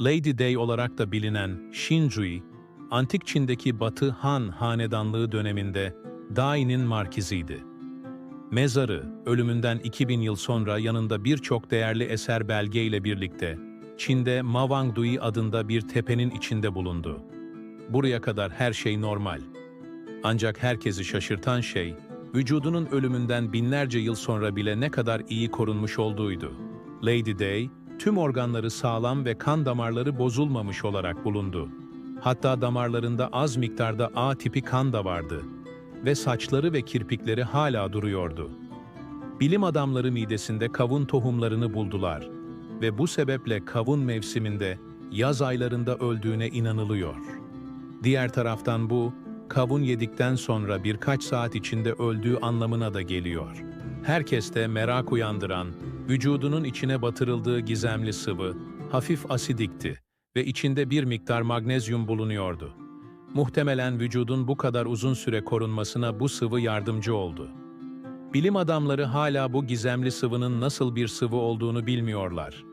Lady Day olarak da bilinen Shinjui, Antik Çin'deki Batı Han hanedanlığı döneminde Dai'nin markiziydi. Mezarı, ölümünden 2000 yıl sonra yanında birçok değerli eser belge ile birlikte Çin'de Mawangdui adında bir tepenin içinde bulundu. Buraya kadar her şey normal. Ancak herkesi şaşırtan şey, vücudunun ölümünden binlerce yıl sonra bile ne kadar iyi korunmuş olduğuydu. Lady Day, tüm organları sağlam ve kan damarları bozulmamış olarak bulundu. Hatta damarlarında az miktarda A tipi kan da vardı ve saçları ve kirpikleri hala duruyordu. Bilim adamları midesinde kavun tohumlarını buldular ve bu sebeple kavun mevsiminde yaz aylarında öldüğüne inanılıyor. Diğer taraftan bu, kavun yedikten sonra birkaç saat içinde öldüğü anlamına da geliyor. Herkeste merak uyandıran, vücudunun içine batırıldığı gizemli sıvı, hafif asidikti ve içinde bir miktar magnezyum bulunuyordu. Muhtemelen vücudun bu kadar uzun süre korunmasına bu sıvı yardımcı oldu. Bilim adamları hala bu gizemli sıvının nasıl bir sıvı olduğunu bilmiyorlar.